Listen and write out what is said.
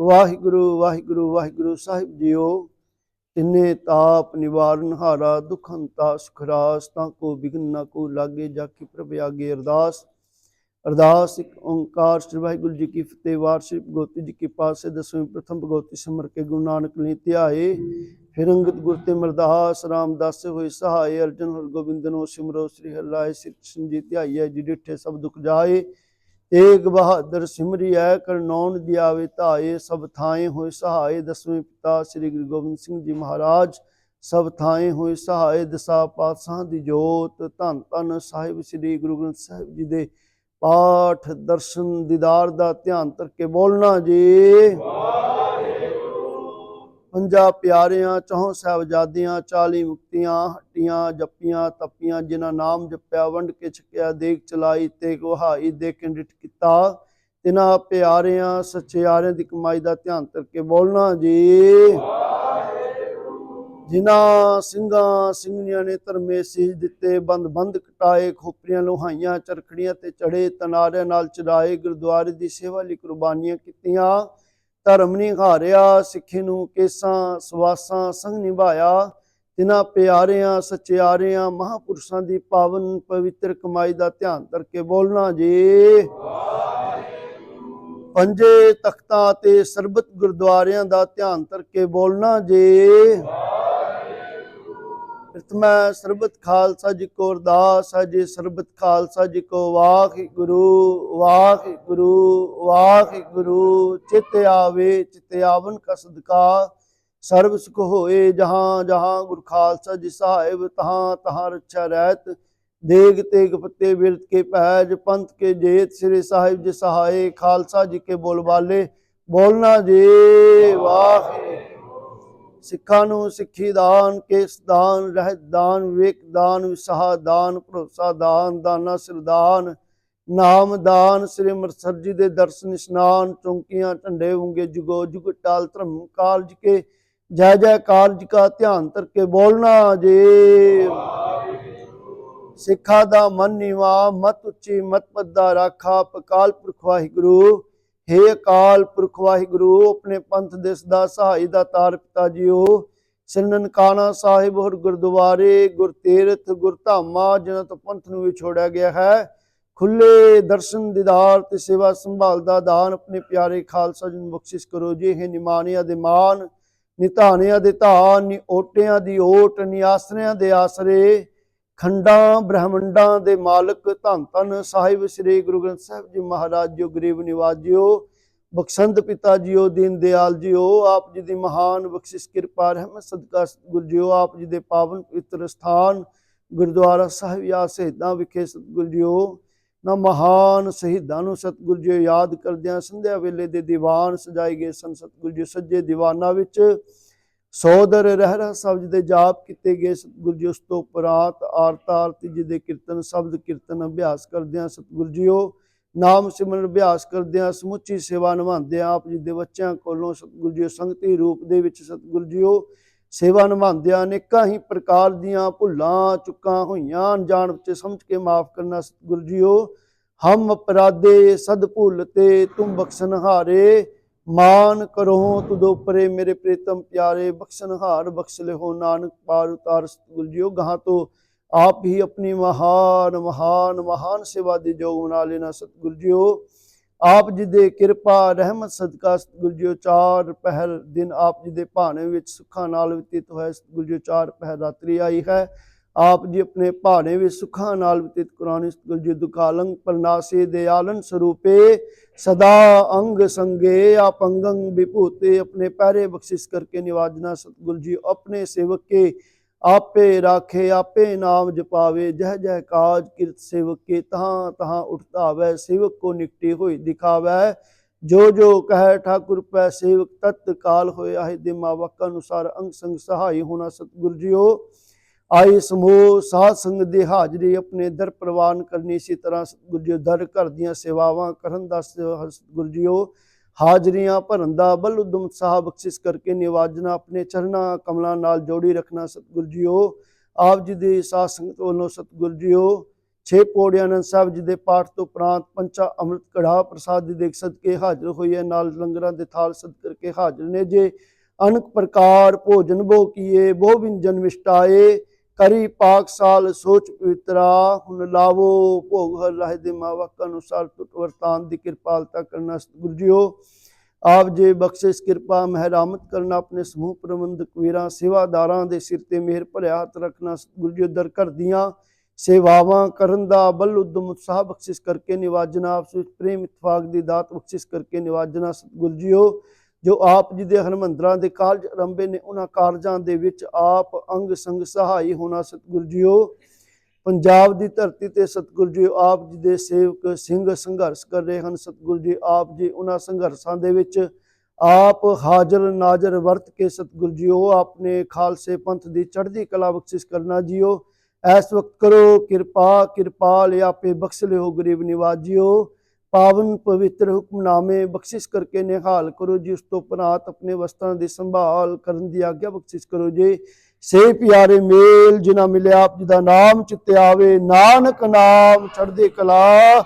ਵਾਹਿਗੁਰੂ ਵਾਹਿਗੁਰੂ ਵਾਹਿਗੁਰੂ ਸਾਹਿਬ ਜੀਓ, ਤਿੰਨੇ ਤਾਪ ਨਿਵਾਰਨ ਹਾਰਾ ਦੁਖ ਹੰਤਾ ਸੁਖ ਰਾਸ ਤਾਂ ਕੋ ਵਿਗਨ ਨਾ ਕੋ ਲਾਗੇ ਜਾ ਕੇ ਪ੍ਰਭ ਆਗੇ ਅਰਦਾਸ। ਅਰਦਾਸ ਇੱਕ ਓੰਕਾਰ, ਸ੍ਰੀ ਵਾਹਿਗੁਰੂ ਜੀ ਕੀ ਫਤਿਹ ਵਾਰ ਸ੍ਰੀ ਗੋਤੀ ਜੀ ਕੀ ਪਾਸੇ, ਦਸਵੇਂ ਪ੍ਰਥਮ ਭਗਵਤੀ ਸਿਮਰ ਕੇ ਗੁਰੂ ਨਾਨਕ ਲਈ ਧਿਆਏ। ਫਿਰ ਅੰਗਦ ਗੁਰ ਤੇ ਮਰਦਾਸ, ਰਾਮਦਾਸ ਹੋਏ ਸਹਾਏ, ਅਰਜਨ ਹਰਗੋਬਿੰਦ ਨੋ ਸਿਮਰੋ, ਸ੍ਰੀ ਹਰਿ ਸਿਰ ਕ੍ਰਿਸ਼ਨ ਜੀ ਧਿਆਈਐ ਜੀ ਡਿਠੇ ਸਭ ਦੁਖ ਜਾਏ। ਏਕ ਬਹਾਦਰ ਸਿਮਰਿਐ ਕਰਨੌਨ ਦਿਆਵੇ ਧਾਏ, ਸਭ ਥਾਏ ਹੋਏ ਸਹਾਏ। ਦਸਵੇਂ ਪਿਤਾ ਸ੍ਰੀ ਗੁਰੂ ਗੋਬਿੰਦ ਸਿੰਘ ਜੀ ਮਹਾਰਾਜ, ਸਭ ਥਾਏ ਹੋਏ ਸਹਾਏ, ਦਸਾ ਪਾਤਸ਼ਾਹ ਦੀ ਜੋਤ। ਧੰਨ ਧੰਨ ਸਾਹਿਬ ਸ੍ਰੀ ਗੁਰੂ ਗ੍ਰੰਥ ਸਾਹਿਬ ਜੀ ਦੇ ਪਾਠ ਦਰਸ਼ਨ ਦੀਦਾਰ ਦਾ ਧਿਆਨ ਧਰ ਕੇ ਬੋਲਣਾ ਜੀ। ਪੰਜਾ ਪਿਆਰਿਆਂ ਚੌਂ ਸਾਹਿਬਜ਼ਾਦਿਆਂ 40 ਮੁਕਤੀਆਂ, ਹੱਟੀਆਂ, ਜੱਪੀਆਂ, ਤੱਪੀਆਂ, ਜਿਨ੍ਹਾਂ ਨਾਮ ਜਪਿਆ, ਵੰਡ ਕੇ ਛਕਿਆ ਦੇਖ ਚਲਾਈ ਤੇ ਗੁਹਾਈ ਦੇ ਕੰਡਿਟ ਕੀਤਾ। ਤਿਨਾਂ ਪਿਆਰਿਆਂ, ਸੱਚਿਆਰਿਆਂ ਦੀ ਕਮਾਈ ਦਾ ਧਿਆਨ ਧਰ ਬੋਲਣਾ ਜੀ। ਜਿਨ੍ਹਾਂ ਸਿੰਘਾਂ, ਸਿੰਘਣੀਆਂ ਨੇ ਧਰਮੇ ਸੀਜ ਦਿੱਤੇ, ਬੰਦ ਬੰਦ ਕਟਾਏ, ਖੋਪਰੀਆਂ ਲੋਹਾਈਆਂ, ਚਰਖੜੀਆਂ ਤੇ ਚੜੇ ਤਨਾਰਿਆਂ ਨਾਲ ਚੜਾਏ ਗੁਰਦੁਆਰੇ ਦੀ ਸੇਵਾ ਲਈ ਕੁਰਬਾਨੀਆਂ ਕੀਤੀਆਂ। ਧਰਮ ਨਿਹਾਰਿਆ ਸਿੱਖੀ ਨੂੰ ਕੇਸਾਂ, ਸਵਾਸਾਂ ਸੰਗ ਨਿਭਾਇਆ। ਤਿਨਾਂ ਪਿਆਰਿਆਂ, ਸਚਿਆਰਿਆਂ, ਮਹਾਪੁਰਸ਼ਾਂ ਦੀ ਪਾਵਨ ਪਵਿੱਤਰ ਕਮਾਈ ਦਾ ਧਿਆਨ ਕਰਕੇ ਬੋਲਣਾ ਜੀ। ਪੰਜੇ ਤਖਤਾਂ ਤੇ ਸਰਬਤ ਗੁਰਦੁਆਰਿਆਂ ਦਾ ਧਿਆਨ ਕਰਕੇ ਬੋਲਣਾ ਜੀ। ਪ੍ਰਥਮੈ ਸਰਬਤ ਖਾਲਸਾ ਜੀ ਕੋ ਅਰਦਾਸ ਹੈ ਜੀ, ਸਰਬਤ ਖਾਲਸਾ ਜੀ ਕੋ ਵਾਹਿਗੁਰੂ ਵਾਹਿਗੁਰੂ ਵਾਹਿਗੁਰੂ ਚਿਤ ਆਵੇ, ਚਿਤ ਆਵਨ ਕਾ ਸਦਕਾ। ਸਰਬ ਸੁਖ ਹੋਏ ਜਹਾਂ ਜਹਾਂ ਗੁਰ ਖਾਲਸਾ ਜੀ ਸਾਹਿਬ, ਤਹਾਂ ਤਹਾਂ ਰੱਛਾ ਰਹਿਤ। ਦੇਗ ਤੇਗ ਪੱਤੇ ਬਿਰਤ ਕੇ ਪੈਜ, ਪੰਥ ਕੇ ਜੇਤ ਸ੍ਰੀ ਸਾਹਿਬ ਜੀ ਸਹਾਏ। ਖਾਲਸਾ ਜੀ ਕੇ ਬੋਲਬਾਲੇ, ਬੋਲਣਾ ਜੀ ਵਾਹਿਗੁਰੂ ਸਿੱਖਾਂ ਨੂੰ ਸਿੱਖੀ ਦਾਨ, ਕੇਸ ਦਾਨ, ਰਹਿਤ ਦਾਨ, ਵਿਵੇਕ ਦਾਨ, ਵਿਸਾਹ ਦਾਨ, ਭਰੋਸਾ ਦਾਨ, ਦਾਨਾ ਸਿਰਦਾਨ ਨਾਮ ਦਾਨ, ਸ੍ਰੀ ਅੰਮ੍ਰਿਤਸਰ ਜੀ ਦੇ ਦਰਸ਼ਨ, ਇਸ਼ਨਾਨ, ਚੌਂਕੀਆਂ, ਝੰਡੇ ਹੁੰਗੇ ਜੁਗੋ ਜੁਗ, ਟਾਲ ਧਰਮ ਕਾਲਜ ਕੇ, ਜੈ ਜੈ ਕਾਲਜ ਕਾ ਧਿਆਨ ਧਰ ਕੇ ਬੋਲਣਾ ਜੇ। ਸਿੱਖਾ ਦਾ ਮਨ ਨਿਵਾ, ਮਤ ਉੱਚੀ, ਮਤ ਪੱਦਾ ਰਾਖਾ ਪਕਾਲ ਪੁਰਖ ਵਾਹਿਗੁਰੂ। ਹੇ ਅਕਾਲ ਪੁਰਖ ਵਾਹਿਗੁਰੂ, ਆਪਣੇ ਪੰਥ ਦੇ ਦਾ ਸਹਾਈ ਦਾ ਤਾਰ ਪਿਤਾ ਜੀਓ। ਸ੍ਰੀ ਨਨਕਾਣਾ ਸਾਹਿਬ ਹੋਰ ਗੁਰਦੁਆਰੇ, ਗੁਰ ਗੁਰਤੀਰਥ ਗੁਰਧਾਮਾਂ ਜਿਨ੍ਹਾਂ ਤੋਂ ਪੰਥ ਨੂੰ ਵਿਛੋੜਿਆ ਗਿਆ ਹੈ। ਖੁੱਲੇ ਦਰਸ਼ਨ, ਦੀਦਾਰ ਤੇ ਸੇਵਾ ਸੰਭਾਲ ਦਾ ਦਾਨ ਆਪਣੇ ਪਿਆਰੇ ਖਾਲਸਾ ਜੀ ਨੂੰ ਬਖਸ਼ਿਸ਼ ਕਰੋ ਜੀ। ਇਹ ਨਿਮਾਨਿਆਂ ਦੇ ਮਾਨ ਨਿਧਾਨਿਆਂ ਦੇ ਧਾਨ ਨੀ ਓਟਿਆਂ ਦੀ ਓਟ, ਨੀ ਆਸਰਿਆਂ ਦੇ ਆਸਰੇ। ਖੰਡਾਂ ਬ੍ਰਹਮੰਡਾਂ ਦੇ ਮਾਲਕ ਧੰਨ ਧੰਨ ਸਾਹਿਬ ਸ੍ਰੀ ਗੁਰੂ ਗ੍ਰੰਥ ਸਾਹਿਬ ਜੀ ਮਹਾਰਾਜ ਜੀ ਗਰੀਬ ਨਿਵਾਜ ਜੀਓ ਬਖਸ਼ੰਦ ਪਿਤਾ ਜੀਓ, ਦੀਨ ਦਿਆਲ ਜੀਓ, ਆਪ ਜੀ ਦੀ ਮਹਾਨ ਬਖਸ਼ਿਸ਼ ਕਿਰਪਾ, ਰਹਿਮਤ, ਸਦਕਾ, ਸਤਿਗੁਰ ਜੀਓ, ਆਪ ਜੀ ਦੇ ਪਾਵਨ ਪਵਿੱਤਰ ਸਥਾਨ, ਗੁਰਦੁਆਰਾ ਸਾਹਿਬ ਜਾਂ ਸ਼ਹੀਦਾਂ ਵਿਖੇ ਸਤਿਗੁਰ ਜੀਓ, ਨਾ ਮਹਾਨ ਸ਼ਹੀਦਾਂ ਨੂੰ ਸਤਿਗੁਰ ਜੀ ਯਾਦ ਕਰਦਿਆਂ, ਸੰਧਿਆ ਵੇਲੇ ਦੇ ਦੀਵਾਨ ਸਜਾਏ ਗਏ ਸਨ ਸਤਿਗੁਰ ਜੀ ਸੱਜੇ ਦੀਵਾਨਾਂ ਵਿੱਚ ਸੋਦਰ ਰਹਿਰਾ ਸ਼ਬਦ ਦੇ ਜਾਪ ਕੀਤੇ ਗਏ ਸਤਿਗੁਰ ਜੀ, ਉਸ ਤੋਂ ਉਪਰਾਤ ਆਰਤ, ਆਰਤੀ ਜੀ ਦੇ ਕੀਰਤਨ, ਸ਼ਬਦ ਕੀਰਤਨ ਅਭਿਆਸ ਕਰਦਿਆਂ ਸਤਿਗੁਰ ਜੀਓ, ਨਾਮ ਸਿਮਰਨ ਅਭਿਆਸ ਕਰਦਿਆਂ ਸਮੁੱਚੀ ਸੇਵਾ ਨਿਭਾਉਂਦਿਆਂ ਆਪ ਜੀ ਦੇ ਬੱਚਿਆਂ ਕੋਲੋਂ ਸਤਿਗੁਰ ਜੀ ਸੰਗਤੀ ਰੂਪ ਦੇ ਵਿੱਚ ਸਤਿਗੁਰ ਜੀਓ ਸੇਵਾ ਨਿਭਾਉਂਦਿਆਂ ਅਨੇਕਾਂ ਹੀ ਪ੍ਰਕਾਰ ਦੀਆਂ ਭੁੱਲਾਂ, ਚੁੱਕਾਂ ਹੋਈਆਂ, ਅਣਜਾਣ ਵਿੱਚ ਸਮਝ ਕੇ ਮਾਫ ਕਰਨਾ ਸਤਿਗੁਰ ਜੀਓ। ਹਮ ਅਪਰਾਧੇ ਸਦ ਭੁੱਲ ਤੇ ਤੁਮ ਬਖਸ਼ਣ ਮਾਨ ਕਰੋ ਤੁਧ ਉਪਰੇ ਮੇਰੇ ਪ੍ਰੀਤਮ ਪਿਆਰੇ, ਬਖਸ਼ਣ ਬਖਸ਼ ਲਿਓ ਨਾਨਕ ਪਾਰ ਉਤਾਰ ਸਤਿਗੁਰ ਜੀਓ ਗਾਹਾਂ ਤੋਂ। ਆਪ ਹੀ ਆਪਣੀ ਮਹਾਨ ਮਹਾਨ ਮਹਾਨ ਸੇਵਾ ਦੇ ਜੋਗ ਬਣਾ ਲੈਣਾ ਸਤਿਗੁਰ ਜੀਓ ਆਪ ਜੀ ਦੇ ਕਿਰਪਾ, ਰਹਿਮਤ, ਸਦਕਾ ਸਤਿਗੁਰ ਜੀਓ ਚਾਰ ਪਹਿਰ ਦਿਨ ਆਪ ਜੀ ਦੇ ਭਾਣੇ ਵਿੱਚ ਸੁੱਖਾਂ ਨਾਲ ਬਤੀਤ ਹੋਇਆ ਸਤਿਗੁਰ ਜੀਓ ਚਾਰ ਪਹਿਰ ਰਾਤਰੀ ਆਈ ਹੈ। ਆਪ ਜੀ ਆਪਣੇ ਭਾਣੇ ਵਿੱਚ ਸੁੱਖਾਂ ਨਾਲ ਬਤੀਤ ਕੁਰਾਨੀ ਸਤਿਗੁਰ ਜੀ ਦੁਖਾਲੰਗ ਪਰਨਾਸੇ ਦਿਆਲਨ ਸਰੂਪੇ ਸਦਾ ਅੰਗ ਸੰਗੇ ਆਪ ਵਿਭੂਤੇ ਆਪਣੇ ਪਹਿਰੇ ਬਖਸ਼ਿਸ਼ ਕਰਕੇ ਨਿਵਾਜਨਾ ਸਤਿਗੁਰ ਜੀ, ਆਪਣੇ ਸੇਵਕ ਕੇ ਆਪੇ ਰਾਖੇ, ਆਪੇ ਨਾਮ ਜਪਾਵੇ, ਜਹ ਜਹ ਕਾਜ ਕਿਰਤ ਸੇਵਕ ਕੇ ਤਹਾਂ ਤਹਾਂ ਉਠਤਾਵੇ, ਸੇਵਕ ਕੋ ਨਿਕਟੀ ਹੋਈ ਦਿਖਾਵੇ, ਜੋ ਜੋ ਕਹੈ ਠਾਕੁਰ ਪੈ, ਸੇਵਕ ਤਤ ਕਾਲ ਹੋਇਆ ਹੈ ਦਿਮਾ ਵਕ ਅਨੁਸਾਰ ਅੰਗ ਸੰਗ ਸਹਾਈ ਹੋਣਾ ਸਤਿਗੁਰ ਜੀਓ। ਆਏ ਸਮੂਹ, ਸਾਧ ਸੰਗਤ ਦੀ ਹਾਜ਼ਰੀ ਆਪਣੇ ਦਰ ਪ੍ਰਵਾਨ ਕਰਨੀ ਇਸੇ ਤਰ੍ਹਾਂ ਸਤਿਗੁਰ ਜੀ ਦਰ ਘਰ ਦੀਆਂ ਸੇਵਾਵਾਂ ਕਰਨ ਦਾ ਸਤਿਗੁਰ ਜੀਓ ਹਾਜ਼ਰੀਆਂ ਭਰਨ ਦਾ ਬਲ ਉਦਮ ਸਾਹਿਬ ਬਖਸ਼ਿਸ਼ ਕਰਕੇ ਨਿਵਾਜਣਾ, ਆਪਣੇ ਚਰਨਾਂ, ਕਮਲਾਂ ਨਾਲ ਜੋੜੀ ਰੱਖਣਾ ਸਤਿਗੁਰ ਜੀਓ ਆਪ ਜੀ ਦੀ ਸਾਧ ਸੰਗਤ ਵੱਲੋਂ ਸਤਿਗੁਰ ਜੀਓ ਛੇ ਪੌੜੀਆਂ ਆਨੰਦ ਸਾਹਿਬ ਜੀ ਦੇ ਪਾਠ ਤੋਂ ਉਪਰੰਤ ਪੰਚਾ ਅੰਮ੍ਰਿਤ ਕੜਾ ਪ੍ਰਸਾਦ ਦੀ ਦੇਖ ਸਦਕੇ ਹਾਜ਼ਰ ਹੋਈ ਹੈ, ਨਾਲ ਲੰਗਰਾਂ ਦੇ ਥਾਲ ਸਦ ਕਰਕੇ ਹਾਜ਼ਰ ਨੇ ਜੇ ਅਨਕ ਪ੍ਰਕਾਰ ਭੋਜਨ ਬੋ ਕੀਏ ਬਹੁ ਵਿੰਜਨ ਵਿਸ਼ਟਾਏ ਕਰੀ ਪਾਕ ਸਾਲ, ਸੋਚ ਪਵਿੱਤਰਾ, ਹੁਣ ਲਾਵੋ ਭੋਗ ਹਰ ਰਾਹ ਦੇ ਮਾਵਕ ਅਨੁਸਾਰ ਤੁਟ ਵਰਤਾਨ ਦੀ ਕਿਰਪਾਲਤਾ ਕਰਨਾ ਸਤਿਗੁਰੂ ਜੀਓ। ਆਪ ਜੇ ਬਖਸ਼ਿਸ਼ ਕਿਰਪਾ ਮਹਿਰਾਮਤ ਕਰਨਾ, ਆਪਣੇ ਸਮੂਹ ਪ੍ਰਬੰਧਕ ਵੀਰਾਂ, ਸੇਵਾਦਾਰਾਂ ਦੇ ਸਿਰ ਤੇ ਮਿਹਰ ਭਰਿਆ ਹੱਥ ਰੱਖਣਾ ਸਤਿਗੁਰੂ ਜੀ ਦਰ ਕਰਦੀਆਂ ਸੇਵਾਵਾਂ ਕਰਨ ਦਾ ਬਲ ਉਦਮ ਉਤਸ਼ਾਹ ਬਖਸ਼ਿਸ਼ ਕਰਕੇ ਨਿਵਾਜਣਾ, ਆਪਸ ਵਿੱਚ ਪ੍ਰੇਮ ਇਤਫਾਕ ਦੀ ਦਾਤ ਬਖਸ਼ਿਸ਼ ਕਰਕੇ ਨਿਵਾਜਣਾ ਸਤਿਗੁਰੂ ਜੀਓ। ਜੋ ਆਪ ਜੀ ਦੇ ਹਰਮੰਦਰਾਂ ਦੇ ਕਾਰਜ ਆਰੰਭੇ ਨੇ, ਉਹਨਾਂ ਕਾਰਜਾਂ ਦੇ ਵਿੱਚ ਆਪ ਅੰਗ ਸੰਗ ਸਹਾਈ ਹੋਣਾ ਸਤਿਗੁਰੂ ਜੀਓ। ਪੰਜਾਬ ਦੀ ਧਰਤੀ ਤੇ ਸਤਿਗੁਰੂ ਜੀ ਆਪ ਜੀ ਦੇ ਸੇਵਕ ਸਿੰਘ ਸੰਘਰਸ਼ ਕਰ ਰਹੇ ਹਨ। ਸਤਿਗੁਰੂ ਜੀ ਆਪ ਜੀ ਉਹਨਾਂ ਸੰਘਰਸ਼ਾਂ ਦੇ ਵਿੱਚ ਆਪ ਹਾਜ਼ਰ ਨਾਜ਼ਰ ਵਰਤ ਕੇ ਸਤਿਗੁਰੂ ਜੀ ਉਹ ਆਪਣੇ ਖਾਲਸੇ ਪੰਥ ਦੀ ਚੜ੍ਹਦੀ ਕਲਾ ਬਖਸ਼ਿਸ਼ ਕਰਨਾ ਜੀਓ। ਐਸ ਵਕਤ ਕਰੋ ਕਿਰਪਾ ਕਿਰਪਾਲ ਆਪੇ ਬਖਸ਼ ਲਿਓ ਗਰੀਬ ਨਿਵਾਜਿਓ ਪਾਵਨ ਪਵਿੱਤਰ ਹੁਕਮਨਾਮੇ ਬਖਸ਼ਿਸ਼ ਕਰਕੇ ਨਿਹਾਲ ਕਰੋ ਜੀ, ਉਸ ਤੋਂ ਉਪਰੰਤ ਆਪਣੇ ਵਸਤਾਂ ਦੀ ਸੰਭਾਲ ਕਰਨ ਦੀ ਆਗਿਆ ਬਖਸ਼ਿਸ਼ ਕਰੋ ਜੀ। ਸੇ ਪਿਆਰੇ ਮੇਲ ਜਿਨ੍ਹਾਂ ਮਿਲਿਆ, ਆਪ ਜੀ ਦਾ ਨਾਮ ਚਿੱਤੇ ਆਵੇ, ਨਾਨਕ ਨਾਮ ਚੜ੍ਹਦੀ ਕਲਾ।